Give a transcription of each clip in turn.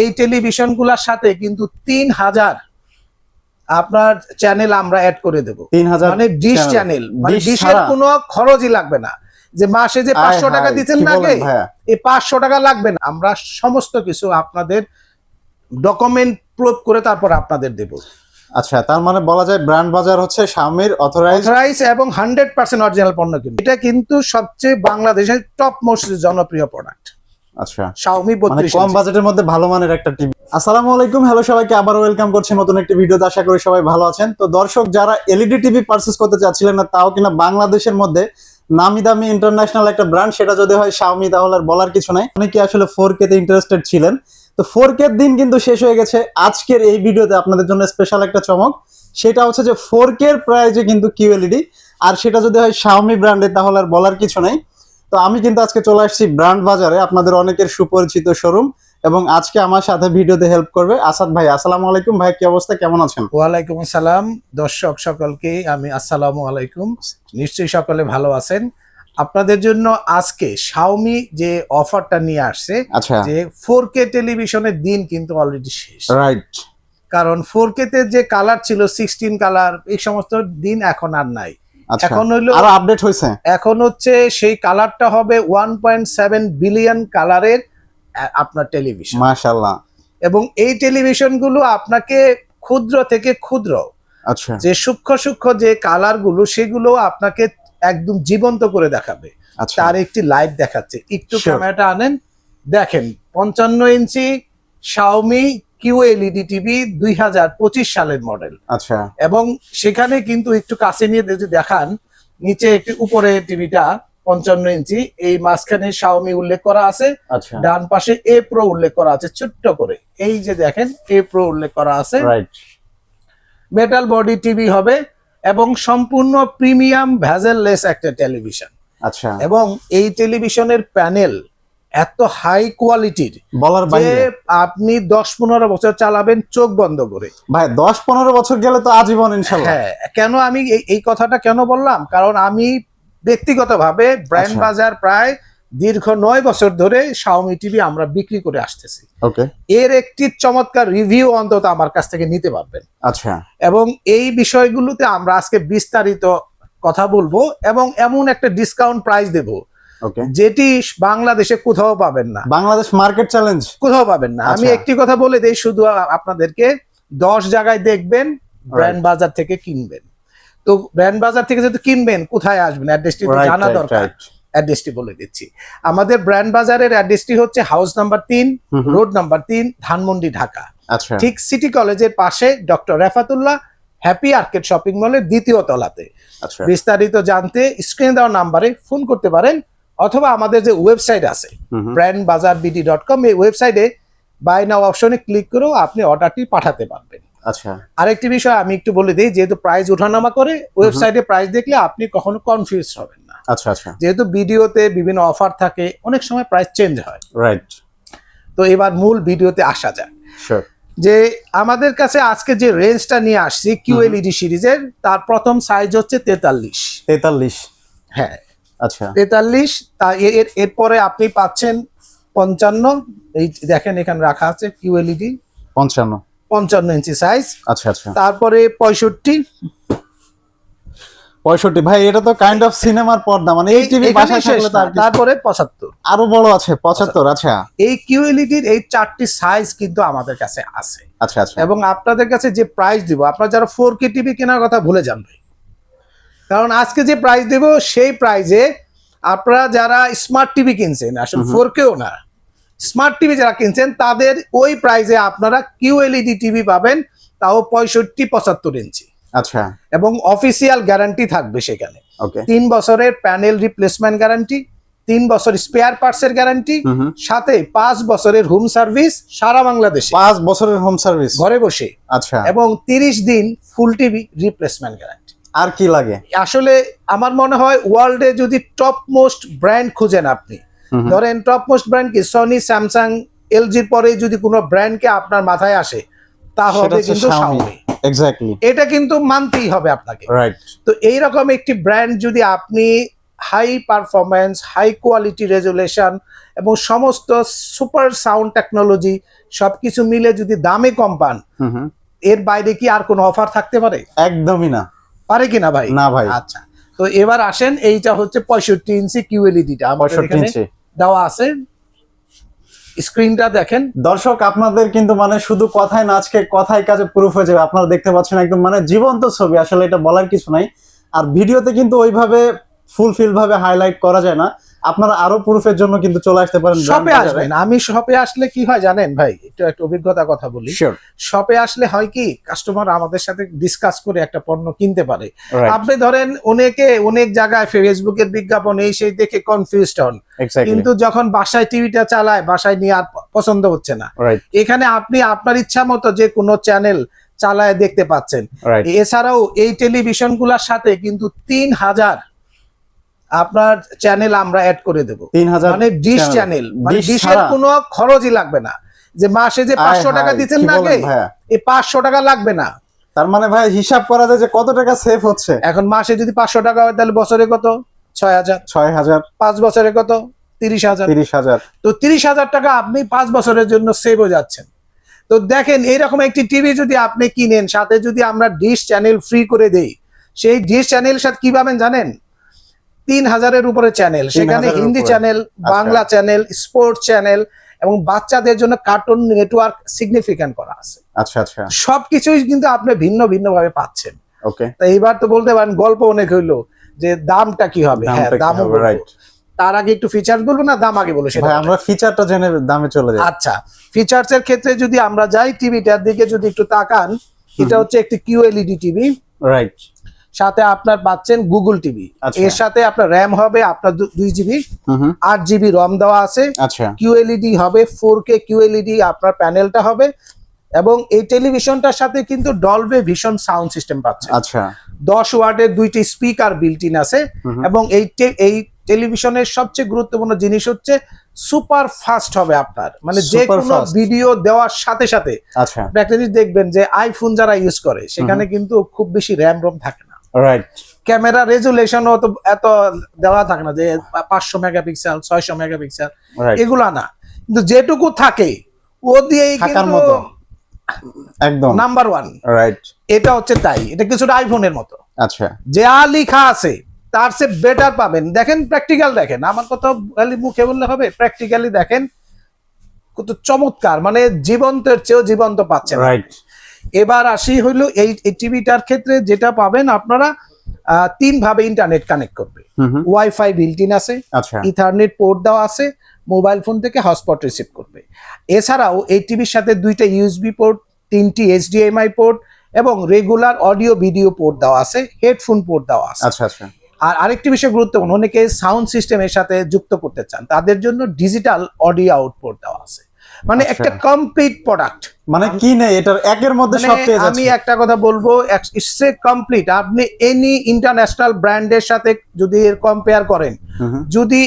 এই টেলিভিশনগুলোর সাথে কিন্তু তিন হাজার আপনার চ্যানেল আমরা অ্যাড করে দেব। তিন হাজার মানে ডিশ চ্যানেল মানে ডিশের? কোনো খরচই লাগবে না। যে মাসে যে পাঁচশো টাকা দিচ্ছেন কি না? এই পাঁচশো টাকা লাগবে না। আমরা সমস্ত কিছু আপনাদের ডকুমেন্ট প্রুফ করে তারপর আপনাদের দেব। আচ্ছা তার মানে বলা যায় ব্র্যান্ড বাজার হচ্ছে স্বামীর অথরাইজ অথরাইজ এবং হান্ড্রেড পার্সেন্ট অরিজিনাল পণ্য কিন্তু। এটা কিন্তু সবচেয়ে বাংলাদেশের টপ মোস্ট জনপ্রিয় প্রোডাক্ট আচ্ছা। মানে কম বাজেটের মধ্যে ভালো মানের একটা টিভি। আসসালামু আলাইকুম হ্যালো সবাইকে আবার ওয়েলকাম করছি নতুন একটি ভিডিওতে। আশা করি সবাই ভালো আছেন। তো দর্শক যারা এলইডি টিভি পারচেস করতে চাচ্ছিলেন না তাও কিনা বাংলাদেশের মধ্যে নামি দামি ইন্টারন্যাশনাল একটা ব্র্যান্ড সেটা যদি হয় শাওমি তাহলে আর বলার কিছু নাই। অনেকে আসলে ফোর কে তে ইন্টারেস্টেড ছিলেন। তো ফোর কে দিন কিন্তু শেষ হয়ে গেছে। আজকের এই ভিডিওতে আপনাদের জন্য স্পেশাল একটা চমক। সেটা হচ্ছে যে ফোর কে এর প্রাইজে কিন্তু কিউএলইডি আর সেটা যদি হয় শাওমি ব্র্যান্ডের তাহলে আর বলার কিছু নাই। তো আমি কিন্তু আজকে চলে আসছি ব্র্যান্ড বাজারে আপনাদের অনেকের সুপরিচিত শোরুম এবং আজকে আমার সাথে ভিডিওতে হেল্প করবে আসাদ ভাই। আসসালামু আলাইকুম ভাই কি অবস্থা? কেমন আছেন? ওয়ালাইকুম আসসালাম। দর্শক সকলকে আমি আসসালামু আলাইকুম। নিশ্চয়ই সকলে ভালো আছেন। আপনাদের জন্য আজকে শাওমি যে অফারটা নিয়ে আসছে আচ্ছা। যে ফোর কে টেলিভিশনের দিন কিন্তু অলরেডি শেষ। রাইট কারণ ফোর তে যে কালার ছিল সিক্সটিন কালার এই সমস্ত দিন এখন আর নাই। এখন হইল আরও আপডেট হয়েছে এখন হচ্ছে সেই কালারটা হবে ওয়ান পয়েন্ট সেভেন বিলিয়ন কালারের আপনার টেলিভিশন মাশাআল্লাহ। এবং এই টেলিভিশনগুলো আপনাকে ক্ষুদ্র থেকে ক্ষুদ্র। আচ্ছা। যে সূক্ষ্ম সূক্ষ্ম যে কালারগুলো সেগুলো আপনাকে একদম জীবন্ত করে দেখাবে। আচ্ছা। তার একটি লাইট দেখাচ্ছে। একটু ক্যামেরাটা আনেন। দেখেন পঞ্চান্ন ইঞ্চি শাওমি কিউ এলইডি টিভি দুই হাজার পঁচিশ সালের মডেল আচ্ছা। এবং সেখানে কিন্তু একটু কাছে নিয়ে যদি দেখান নিচে একটি উপরে টিভিটা পঞ্চান্ন ইঞ্চি এই মাঝখানে শাওমি উল্লেখ করা আছে। আচ্ছা। ডান পাশে এ প্রো উল্লেখ করা আছে ছোট্ট করে। এই যে দেখেন এ প্রো উল্লেখ করা আছে। মেটাল বডি টিভি হবে এবং সম্পূর্ণ প্রিমিয়াম ভ্যাজেললেস একটা টেলিভিশন আচ্ছা। এবং এই টেলিভিশনের প্যানেল এত হাই কোয়ালিটির বলার বাইরে। আপনি দশ পনেরো বছর চালাবেন চোখ বন্ধ করে। ভাই দশ পনেরো বছর গেলে তো আজীবন ইনশাল্লাহ। হ্যাঁ কেন আমি এই- কথাটা কেন বললাম? কারণ আমি ব্যক্তিগতভাবে ব্র্যান্ড আচ্ছা। বাজার প্রায় দীর্ঘ নয় বছর ধরে শাওমি টিভি আমরা বিক্রি করে আসতেছি। ওকে এর একটি চমৎকার রিভিউ অন্তত আমার কাছ থেকে নিতে পারবেন। আচ্ছা। এবং এই বিষয়গুলোতে আমরা আজকে বিস্তারিত কথা বলব এবং এমন একটা ডিসকাউন্ট প্রাইস দেব যেটি বাংলাদেশে কোথাও পাবেন না। বাংলাদেশ মার্কেট চ্যালেঞ্জ কোথাও পাবেন না। আমি আচ্ছা। একটি কথা বলে দেই শুধু আপনাদেরকে দশ জায়গায় দেখবেন ব্র্যান্ড বাজার থেকে কিনবেন। তো ব্র্যান্ড বাজার থেকে যদি কিনবেন কোথায় আসবেন? অ্যাড্রেসটি জানা দরকার। অ্যাড্রেসটি বলে দিচ্ছি। আমাদের ব্র্যান্ড বাজারের অ্যাড্রেসটি হচ্ছে হাউস নাম্বার তিন রোড নাম্বার তিন ধানমন্ডি ঢাকা। আচ্ছা। ঠিক সিটি কলেজের পাশে doctor Refatullah happy arcade shopping মলের দ্বিতীয় তলাতে। আচ্ছা। বিস্তারিত জানতে স্ক্রিনে দেওয়া নাম্বারে ফোন করতে পারেন। অথবা আমাদের যে ওয়েবসাইট আছে। ব্র্যান্ড বাজার বিডি ডট কম এই ওয়েবসাইটে বাই নাও অপশনে ক্লিক করেও আপনি অর্ডারটি পাঠাতে পারবেন। আচ্ছা। আরেকটি বিষয় আমি একটু বলে দিই যেহেতু প্রাইস ওঠানামা করে ওয়েবসাইটে প্রাইস দেখলে আপনি কখনো কনফিউজ হবেন না। আচ্ছা আচ্ছা। যেহেতু ভিডিওতে বিভিন্ন অফার থাকে অনেক সময় প্রাইস চেঞ্জ হয়। রাইট তো এবার মূল ভিডিওতে আসা শিওর যে আমাদের কাছে আজকে যে রেঞ্জটা নিয়ে আসছি কিউএলইডি সিরিজের তার প্রথম সাইজ হচ্ছে তেতাল্লিশ। তেতাল্লিশ। হ্যাঁ আচ্ছা। তেতাল্লিশ তা এরপরে আপনি পাচ্ছেন পঞ্চান্ন। এই দেখেন এখানে রাখা আছে কিউএলইডি পঞ্চান্ন। পঞ্চান্ন ইঞ্চি সাইজ আচ্ছা আচ্ছা। তারপরে পঁয়ষট্টি। পঁয়ষট্টি। ভাই এটা তো কাইন্ড অফ সিনেমার পর্দা মানে এই টিভি বাসায় থাকলে তারপরে পঁচাত্তর। আরও বড় আছে পঁচাত্তর আচ্ছা। এই কিউএলইডির এই চারটি সাইজ কিন্তু আমাদের কাছে আছে। আচ্ছা আচ্ছা। এবং আপনাদের কাছে যে প্রাইস দিব আপনারা যারা ফোর কে টিভি কেনার কথা ভুলে যান ভাই। কারণ আজকে যে প্রাইস দেব সেই প্রাইজে আপনারা যারা স্মার্ট টিভি কিনছেন আসলে ফোর কেও না স্মার্ট টিভি যারা কিনছেন তাদের ওই প্রাইজে আপনারা কিউ এলইডি টিভি পাবেন তাও পঁয়ষট্টি পঁচাত্তর ইঞ্চি। আচ্ছা। এবং অফিসিয়াল গ্যারান্টি থাকবে সেখানে। ওকে। তিন বছরের প্যানেল রিপ্লেসমেন্ট গ্যারান্টি তিন বছর স্পেয়ার পার্টসের গ্যারান্টি হুম হুম। সাথে পাঁচ বছরের হোম সার্ভিস সারা বাংলাদেশে। পাঁচ বছরের হোম সার্ভিস ঘরে বসে। আচ্ছা। এবং তিরিশ দিন ফুল টিভি রিপ্লেসমেন্ট গ্যারান্টি আর কি লাগে? আসলে আমার মনে হয় ওয়ার্ল্ডে যদি টপ মোস্ট ব্র্যান্ড খুঁজেন আপনি। ধরেন টপ মোস্ট ব্র্যান্ড কি সনি স্যামসাং এলজির পরে যদি কোনো ব্র্যান্ডকে আপনার মাথায় আসে তা হবে কিন্তু শাওমি এক্স্যাক্টলি এটা কিন্তু মানতেই হবে আপনাকে। রাইট তো এইরকম একটি ব্র্যান্ড যদি আপনি high performance high quality resolution এবং সমস্ত সুপার সাউন্ড টেকনোলজি সবকিছু মিলে যদি দামে কম পান এর বাইরে কি আর কোনো অফার থাকতে পারে? একদমই না। পারে কিনা ভাই? না ভাই। আচ্ছা তো এবার আসেন এইটা হচ্ছে পঁয়ষট্টি ইঞ্চি কিউএলইডিটা আমাদের পঁয়ষট্টি ইঞ্চি। দেওয়া আছে। স্ক্রিনটা দেখেন। দর্শক আপনাদের কিন্তু মানে শুধু কথায় না আজকে কথায় কাজে প্রুফ হয়ে যাবে। আপনারা দেখতে পাচ্ছেন একদম মানে জীবন্ত ছবি আসলে এটা বলার কিছু নাই। আর ভিডিওতে কিন্তু ওইভাবে ফুলফিল ভাবে হাইলাইট করা যায় না। আপনারা আরও প্রুফের জন্য কিন্তু চলে আসতে পারেন শপে আসবেন। আমি শপে আসলে কি হয় জানেন ভাই? একটু একটা অভিজ্ঞতা কথা বলি। শপে আসলে হয় কি কাস্টমার আমাদের সাথে ডিসকাস করে একটা পণ্য কিনতে পারে। আপনি ধরেন অনেকে অনেক জায়গায় ফেসবুকের বিজ্ঞাপন এই সেই দেখে কনফিউজড হন। কিন্তু যখন বাসায় টিভিটা চালায় বাসায় নিয়ে আর পছন্দ হচ্ছে না। এখানে আপনি আপনার ইচ্ছা মতো যে কোনো চ্যানেল চালায় দেখতে পাচ্ছেন। এছাড়াও এই টেলিভিশনগুলার সাথে কিন্তু তিন হাজার আপনার চ্যানেল আমরা অ্যাড করে দেব। মানে ডিশ চ্যানেল মানে ডিশের কোনো খরচই লাগবে না। যে মাসে যে পাঁচশো টাকা দিচ্ছেন না আগে এই পাঁচশো টাকা লাগবে না। তার মানে ভাই হিসাব করা যায় যে কত টাকা সেভ হচ্ছে? এখন মাসে যদি পাঁচশো টাকা হয় তাহলে বছরে কত? ছয় হাজার ছয় হাজার পাঁচ বছরে কত? তিরিশ হাজার তিরিশ হাজার তো তিরিশ হাজার টাকা আপনি পাঁচ বছরের জন্য সেভ হয়ে যাচ্ছেন। তো দেখেন এইরকম একটি টিভি যদি আপনি কিনেন সাথে যদি আমরা ডিশ চ্যানেল ফ্রি করে দেই সেই ডিশ চ্যানেল সাথে কি পাবেন জানেন? তিন হাজারের উপরে চ্যানেল সেখানে Hindi channel Bangla channel sports channel এবং বাচ্চাদের জন্য কার্টুন নেটওয়ার্ক সিগনিফিকেন্ট করা আছে। আচ্ছা আচ্ছা। সবকিছুই কিন্তু আপনি ভিন্ন ভিন্ন ভাবে পাচ্ছেন। ওকে তো এইবার তো বলতে পারেন গল্প অনেক হইল যে দামটা কি হবে? হ্যাঁ। রাইট তার আগে একটু ফিচার বলব না? দাম আগে বলব সেটা। আমরা ফিচারটা জেনে দামে চলে যাই। আচ্ছা ফিচার্স এর ক্ষেত্রে যদি আমরা যাই টিভিটার দিকে যদি একটু তাকান এটা হচ্ছে একটি কিউএলইডি টিভি রাইট সাথে আপনার পাচ্ছেন গুগল টিভি আচ্ছা। এর সাথে আপনার র্যাম হবে আপনার দুই জিবি আট জিবি রম দেওয়া আছে। আচ্ছা। কিউএলইডি হবে ফোর কে কিউএলইডি আপনার প্যানেলটা হবে। এবং এই টেলিভিশনটার সাথে কিন্তু ডলবে ভীষণ সাউন্ড সিস্টেম পাচ্ছে। আচ্ছা। দশ ওয়ার্ডের দুইটি স্পিকার বিল্ট ইন আছে। এবং এই এই টেলিভিশনের সবচেয়ে গুরুত্বপূর্ণ জিনিস হচ্ছে সুপার ফাস্ট হবে আপনার। মানে যে কোনো ভিডিও দেওয়ার সাথে সাথে আচ্ছা। একটা জিনিস দেখবেন যে আইফোন যারা ইউজ করে সেখানে কিন্তু খুব বেশি র্যাম রোম থাকে না। রাইট ক্যামেরা রেজুলেশনও তো এত দেওয়া থাকে না যে পাঁচশো মেগাপিক্সেল ছয়শো মেগাপিক্সেল এগুলা না। কিন্তু যেটুকু থাকে ও দিয়েই কিন্তু মতো। একদম। নাম্বার ওয়ান রাইট এটা হচ্ছে তাই। এটা কিছুটা আইফোনের মতো। আচ্ছা। যা লেখা আছে তার সে বেটার পাবেন। দেখেন প্র্যাকটিক্যাল দেখেন। আমার কথা খালি মুখে বললে হবে প্র্যাকটিক্যালি দেখেন কত চমৎকার। মানে জীবন্তের চেয়েও জীবন্ত পাচ্ছেন। রাইট এবার আসি হইল এই টিভিটার ক্ষেত্রে যেটা পাবেন আপনারা তিন ভাবে ইন্টারনেট কানেক্ট করবে। ওয়াইফাই বিল্ট ইন আছে আচ্ছা। ইথারনেট পোর্ট দেওয়া আছে মোবাইল ফোন থেকে হটস্পট রিসিভ করবে। এছাড়াও এই টিভির সাথে দুইটা ইউএসবি পোর্ট তিনটি এইচডিএমআই পোর্ট এবং রেগুলার অডিও ভিডিও পোর্ট দেওয়া আছে হেডফোন পোর্ট দেওয়া আছে। আচ্ছা আচ্ছা। আর আরেকটি বিষয় গুরুত্বপূর্ণ অনেকে সাউন্ড সিস্টেমের সাথে যুক্ত করতে চান তাদের জন্য ডিজিটাল অডিও আউটপুট দেওয়া আছে। মানে আচ্ছা। একটা কমপ্লিট প্রোডাক্ট মানে কি নেই? এটার একের মধ্যে সব মানে পেয়ে আমি একটা কথা বলব ইটস এ কমপ্লিট আপনি এনি ইন্টারন্যাশনাল ব্র্যান্ডের সাথে যদি কম্পেয়ার করেন। যদি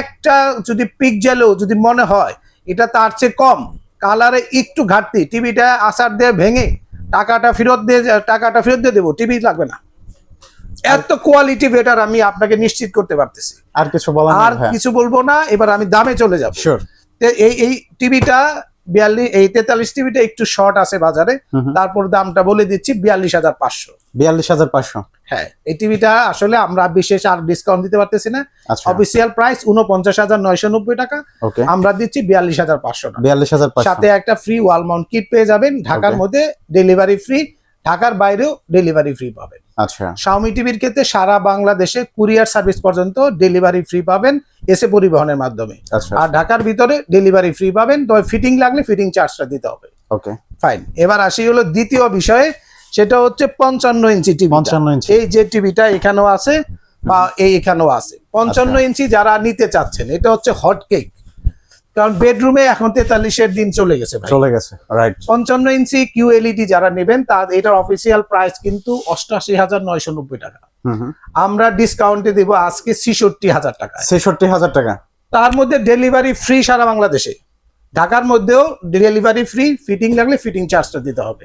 একটা যদি পিক জ্বালেও যদি মনে হয় এটা তার চেয়ে কম। কালারে একটু ঘাটতি। টিভিটা আসার দিয়ে ভেঙে টাকাটা ফেরত দিয়ে টাকাটা ফেরত দিয়ে দেবো টিভি লাগবে না। এত কোয়ালিটি বেটার আমি আপনাকে নিশ্চিত করতে পারতেছি। আর কিছু বলার আর কিছু বলব না এবার আমি দামে চলে যাব। এই এই টিভিটা বিয়াল্লিশ এই তেতাল্লিশ টিভিটা একটু শর্ট আছে বাজারে। তারপর দামটা বলে দিচ্ছি বিয়াল্লিশ হাজার পাঁচশো। বিয়াল্লিশ হাজার পাঁচশো? হ্যাঁ এই টিভিটা আসলে আমরা বিশেষ আর ডিসকাউন্ট দিতে পারতেছি না। অফিসিয়াল প্রাইস উনপঞ্চাশ হাজার নয়শো নব্বই টাকা। আমরা দিচ্ছি বিয়াল্লিশ হাজার পাঁচশো বিয়াল্লিশ হাজার সাথে একটা ফ্রি ওয়াল মাউন্ট কিট পেয়ে যাবেন। ঢাকার মধ্যে ডেলিভারি ফ্রি ঢাকার বাইরেও ডেলিভারি ফ্রি পাবেন। আচ্ছা। শাওমি টিভির ক্ষেত্রে সারা বাংলাদেশে কুরিয়ার সার্ভিস পর্যন্ত ডেলিভারি ফ্রি পাবেন এসে পরিবহনের মাধ্যমে। আচ্ছা। আর ঢাকার ভিতরে ডেলিভারি ফ্রি পাবেন তবে ফিটিং লাগলে ফিটিং চার্জটা দিতে হবে। ওকে। ফাইন এবার আসি হলো দ্বিতীয় বিষয়ে সেটা হচ্ছে পঞ্চান্ন ইঞ্চি টিভি পঞ্চান্ন ইঞ্চি। এই যে টিভিটা এখানেও আছে বা এই এখানেও আছে। পঞ্চান্ন আচ্ছা। ইঞ্চি যারা নিতে চাচ্ছেন এটা হচ্ছে হট কেক। কারণ বেডরুমে এখন তেতাল্লিশের দিন চলে গেছে চলে গেছে রাইট পঞ্চান্ন ইঞ্চি কিউএলইডি যারা নেবেন তার এটার অফিসিয়াল প্রাইস কিন্তু অষ্টাশি হাজার নয়শো নব্বই টাকা। আমরা ডিসকাউন্টে দিব আজকে ছেষট্টি হাজার টাকা ছেষট্টি হাজার টাকা। তার মধ্যে ডেলিভারি ফ্রি সারা বাংলাদেশে। ঢাকার মধ্যেও ডেলিভারি ফ্রি ফিটিং লাগলে ফিটিং চার্জটা দিতে হবে।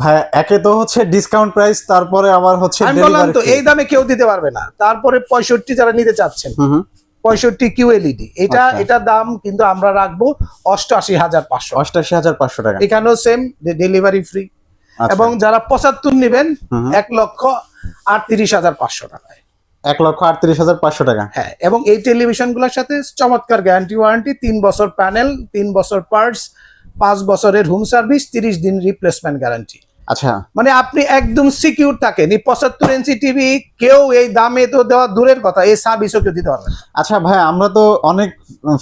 ভাই একে তো হচ্ছে ডিসকাউন্ট প্রাইস তারপরে আবার হচ্ছে আমি বললাম তো এই দামে কেউ দিতে পারবে না। তারপরে পঁয়ষট্টি যারা নিতে চাচ্ছেন পঁয়ষট্টি কিউ এলইডি এটা আচ্ছা। এটার দাম কিন্তু আমরা রাখব অষ্টআশি হাজার পাঁচশো অষ্টআশি হাজার পাঁচশো টাকা। এখানেও সেম ডেলিভারি ফ্রি এবং যারা পঁচাত্তর নেবেন এক লক্ষ আটত্রিশ হাজার পাঁচশো টাকায় এক লক্ষ আটত্রিশ হাজার পাঁচশো টাকা। হ্যাঁ এবং এই টেলিভিশনগুলোর সাথে চমৎকার গ্যারান্টি ওয়ারেন্টি তিন বছর প্যানেল তিন বছর পার্টস পাঁচ বছরের হোম সার্ভিস তিরিশ দিন রিপ্লেসমেন্ট গ্যারান্টি আচ্ছা। মানে আপনি একদম সিকিউর থাকেন। এই পঁচাত্তর ইঞ্চি টিভি কেউ এই দামে তো দেওয়া দূরের কথা এই সার্ভিসও কেউ দিতে পারবে আচ্ছা ভাই আমরা তো অনেক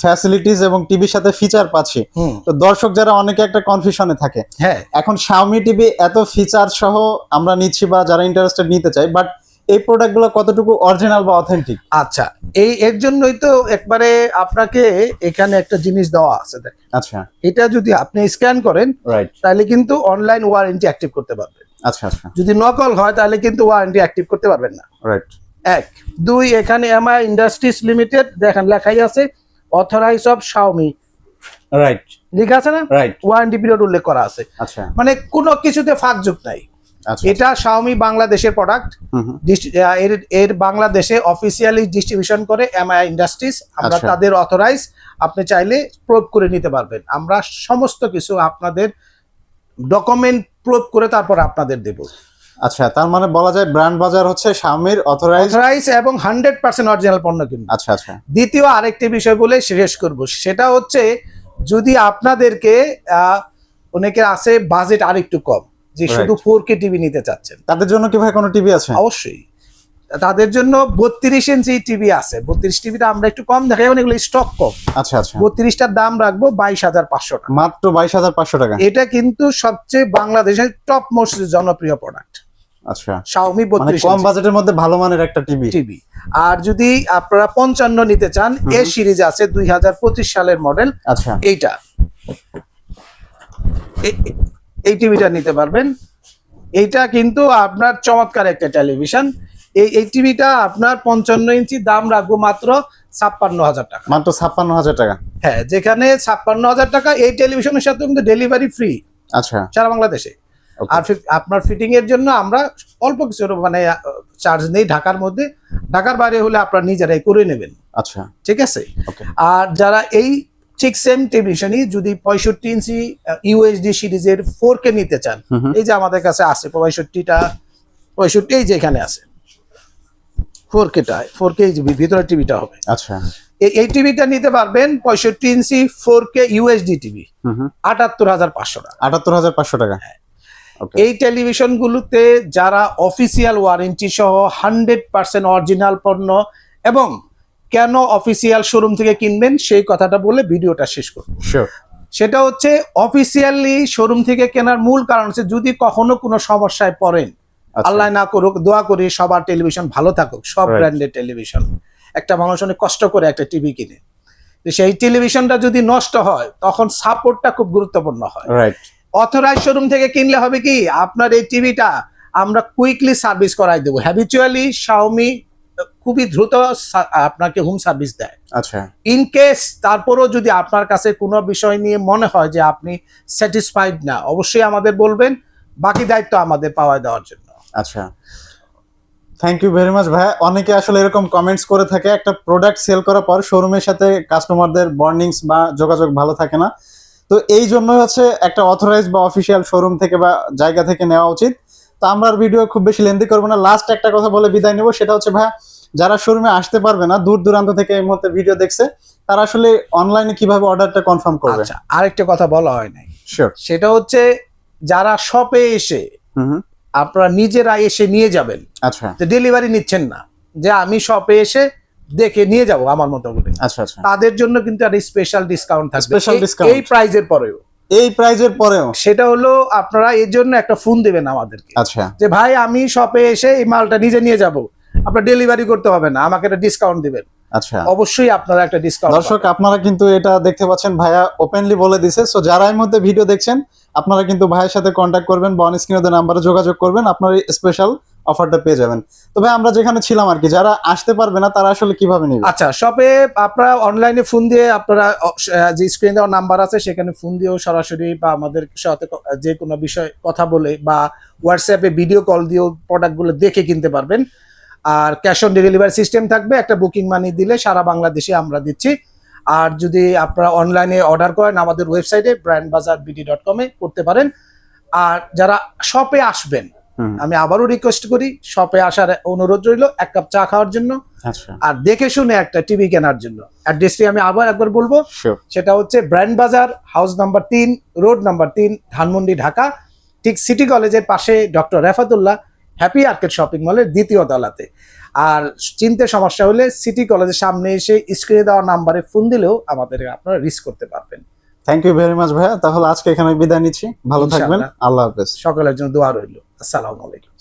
ফ্যাসিলিটিস এবং টিভির সাথে ফিচার পাচ্ছি। তো দর্শক যারা অনেকে একটা কনফিউশনে থাকে। হ্যাঁ। এখন শাওমি টিভি এত ফিচার সহ আমরা নিচ্ছি বা যারা ইন্টারেস্টেড নিতে চাই বাট এই প্রোডাক্টগুলো কতটুকু অরিজিনাল বা অথেন্টিক আচ্ছা এই এর জন্যই তো একবারে আপনাকে এখানে একটা জিনিস দেওয়া আছে দেখেন। আচ্ছা। এটা যদি আপনি স্ক্যান করেন রাইট তাহলে কিন্তু অনলাইন ওয়ারেন্টি অ্যাক্টিভ করতে পারবেন। আচ্ছা আচ্ছা। যদি নকল হয় তাহলে কিন্তু ওয়ারেন্টি অ্যাক্টিভ করতে পারবেন না। রাইট এক। দুই এখানে এমআই ইন্ডাস্ট্রিজ লিমিটেড দেখেন লেখাই আছে অথরাইজ অফ শাওমি রাইট লেখা আছে না? রাইট ওয়ারেন্টি পিরিয়ড উল্লেখ করা আছে। আচ্ছা। মানে কোনো কিছুতে ফাঁক যুগ নাই। এটা শাওমি বাংলাদেশের প্রোডাক্ট। এর এর বাংলাদেশে অফিসিয়ালি ডিস্ট্রিবিউশন করে এমআই ইন্ডাস্ট্রিজ আমরা আচ্ছা। তাদের অথরাইজ আপনি চাইলে প্রুভ করে নিতে পারবেন। আমরা সমস্ত কিছু আপনাদের ডকুমেন্ট প্রুভ করে তারপর আপনাদের দেব। আচ্ছা তার মানে বলা যায় ব্র্যান্ড বাজার হচ্ছে Xiaomi অথরাইজ এবং হান্ড্রেড পার্সেন্ট অরিজিনাল পণ্য কিনবো। আচ্ছা আচ্ছা। দ্বিতীয় আরেকটি বিষয় বলে শেষ করব। সেটা হচ্ছে যদি আপনাদেরকে অনেকের আছে বাজেট আরেকটু কম। যে শুধু ফোর কে টিভি নিতে চাচ্ছেন। তাদের জন্য কি ভাই কোনো টিভি আছে? অবশ্যই। তাদের জন্য বত্রিশ ইঞ্চি টিভি আছে। বত্রিশ টিভিটা আমরা একটু কম দেখাই এগুলো স্টক কম। আচ্ছা আচ্ছা। বত্রিশটার দাম রাখব বাইশ হাজার পাঁচশো টাকা। মাত্র বাইশ হাজার পাঁচশো টাকা? এটা কিন্তু সবচেয়ে বাংলাদেশের টপ মোস্ট জনপ্রিয় প্রোডাক্ট আচ্ছা। শাওমি মানে বত্রিশ কম বাজেটের মধ্যে ভালো মানের একটা টিভি টিভি আর যদি আপনারা পঞ্চান্ন নিতে চান এ সিরিজ আছে দুই হাজার পঁচিশ সালের মডেল আচ্ছা। এইটা। এই- টিভিটা নিতে পারবেন। এইটা কিন্তু আপনার চমৎকার একটা টেলিভিশন এই এই টিভিটা আপনার পঞ্চান্ন ইঞ্চি দাম রাখব মাত্র ছাপ্পান্ন হাজার টাকা। মাত্র ছাপ্পান্ন হাজার টাকা। হ্যাঁ যেখানে ছাপ্পান্ন হাজার টাকা এই টেলিভিশনের সাথে কিন্তু ডেলিভারি ফ্রি আচ্ছা। সারা বাংলাদেশে। আর আপনার ফিটিং এর জন্য আমরা অল্প কিছু মানে চার্জ নেই ঢাকার মধ্যে। ঢাকার বাইরে হলে আপনারা নিজেরাই করে নেবেন। আচ্ছা। ঠিক আছে? আর যারা এই ঠিক সেম টেলিভিশনই যদি পঁয়ষট্টি ইঞ্চি ইউএসডি সিরিজের ফোর কে নিতে চান। এই যে আমাদের কাছে আছে পঁয়ষট্টিটা পঁয়ষট্টি এই যে এখানে আছে। ফোর কেটা ফোর কে ভিতরে টিভিটা হবে। আচ্ছা। এই- টিভিটা নিতে পারবেন পঁয়ষট্টি ইঞ্চি ফোর কে ইউএসডি টিভি। আটাত্তর হাজার পাঁচশো টাকা। আটাত্তর হাজার পাঁচশো টাকা। ওকে এই টেলিভিশনগুলোতে যারা অফিসিয়াল ওয়ারেন্টি সহ হান্ড্রেড পার্সেন্ট অরিজিনাল পণ্য এবং কেন অফিসিয়াল শোরুম থেকে কিনবেন? সেই কথাটা বলে ভিডিওটা শেষ করব। সেটা হচ্ছে অফিসিয়ালি শোরুম থেকে কেনার মূল কারণ হচ্ছে যদি কখনো কোনো সমস্যায় পড়েন আচ্ছা। আল্লাহ না করুক দোয়া করি সবার টেলিভিশন ভালো থাকুক সব ব্র্যান্ডের টেলিভিশন একটা মানুষ অনেক কষ্ট করে একটা টিভি কিনে। সেই টেলিভিশনটা যদি নষ্ট হয় তখন সাপোর্টটা খুব গুরুত্বপূর্ণ হয়। অথরাইজ শোরুম থেকে কিনলে হবে কি আপনার এই টিভিটা আমরা কুইকলি সার্ভিস করাই দেবো। হ্যাবিচুয়ালি শাওমি খুবই দ্রুত আপনাকে হোম সার্ভিস দেয়। আচ্ছা। ইন কেস তারপরও যদি আপনার কাছে কোনো বিষয় নিয়ে মনে হয় যে আপনি স্যাটিসফাইড না অবশ্যই আমাদের বলবেন। বাকি দায়িত্ব আমাদের পাওয়া দেওয়ার জন্য। আচ্ছা। থ্যাংক ইউ ভেরি মাচ ভাইয়া। অনেকে আসলে এরকম কমেন্টস করে থাকে একটা প্রোডাক্ট সেল করার পর শোরুমের সাথে কাস্টমারদের বর্নিংস বা যোগাযোগ ভালো থাকে না। তো এই জন্যই হচ্ছে একটা অথরাইজ বা অফিসিয়াল শোরুম থেকে বা জায়গা থেকে নেওয়া উচিত। তো আমরা ভিডিও খুব বেশি লেন্দি করব না। লাস্ট একটা কথা বলে বিদায় নেব সেটা হচ্ছে ভাইয়া যারা শোরুমে আসতে পারবে না দূর দূরান্ত থেকে এই মুহূর্তে ভিডিও দেখছে তারা আসলে অনলাইনে কীভাবে অর্ডারটা কনফার্ম করবে? আচ্ছা আরেকটা কথা বলা হয় নাই। সেটা হচ্ছে যারা শপে এসে আপনারা নিজেরা এসে নিয়ে যাবেন আচ্ছা। ডেলিভারি নিচ্ছেন না। যে আমি শপে এসে দেখে নিয়ে যাব আমার মতো করে। আচ্ছা আচ্ছা। তাদের জন্য কিন্তু একটা স্পেশাল ডিসকাউন্ট থাকবে। এই- discount. এই প্রাইজের পরেও। এই প্রাইজের পরেও। সেটা হলো আপনারা এর জন্য একটা ফোন দেবেন আমাদেরকে। আচ্ছা। যে ভাই আমি শপে এসে এই মালটা নিজে নিয়ে যাব। আপনার ডেলিভারি করতে হবে না আমাকে একটা ডিসকাউন্ট দিবেন। আচ্ছা। অবশ্যই আপনারা একটা ডিসকাউন্ট দর্শক আপনারা কিন্তু এটা দেখতে পাচ্ছেন ভাইয়া ওপেনলি বলে দিছে। সো যারা এই মধ্যে ভিডিও দেখছেন আপনারা কিন্তু ভাইয়ের সাথে কন্ট্যাক্ট করবেন বা অন স্ক্রিনে নাম্বারে যোগাযোগ করবেন আপনার স্পেশাল অফারটা পেয়ে যাবেন। তবে আমরা যেখানে ছিলাম আর কি যারা আসতে পারবে না তারা আসলে কীভাবে নিবে? আচ্ছা শপে আপনারা অনলাইনে ফোন দিয়ে আপনারা যে স্ক্রিনে দেওয়া নাম্বার আছে সেখানে ফোন দিয়েও সরাসরি বা আমাদের সাথে যে কোনো বিষয় কথা বলে বা হোয়াটসঅ্যাপে ভিডিও কল দিয়েও প্রোডাক্টগুলো দেখে কিনতে পারবেন। আর ক্যাশ অন ডেলিভারি সিস্টেম থাকবে একটা বুকিং মানি দিলে সারা বাংলাদেশে আমরা দিচ্ছি। আর যদি আপনারা অনলাইনে অর্ডার করেন আমাদের ওয়েবসাইটে ব্র্যান্ড বাজার বিডি ডট কমে করতে পারেন। আর যারা শপে আসবেন আমি আবারও রিকোয়েস্ট করি শপে আসার অনুরোধ রইল এক কাপ চা খাওয়ার জন্য। আচ্ছা। আর দেখে শুনে একটা টিভি কেনার জন্য। অ্যাড্রেসটি আমি আবার একবার বলব। সেটা হচ্ছে ব্র্যান্ড বাজার হাউস নাম্বার তিন রোড নাম্বার তিন ধানমন্ডি ঢাকা। ঠিক সিটি কলেজের পাশে ডক্টর রেফাতুল্লাহ। হ্যাপি আর্কেট শপিং মলের দ্বিতীয় তলাতে। আর চিনতে সমস্যা হলে সিটি কলেজের সামনে এসে স্ক্রিনে দেওয়া নাম্বারে ফোন দিলেও আমাদের আপনারা রিস করতে পারবেন। থ্যাংক ইউ ভেরি মাচ ভাইয়া। তাহলে আজকে এখানে বিদায় নিচ্ছি। ভালো থাকবেন। আল্লাহ হাফেজ। সকলের জন্য দোয়া রইল। আসসালামু আলাইকুম।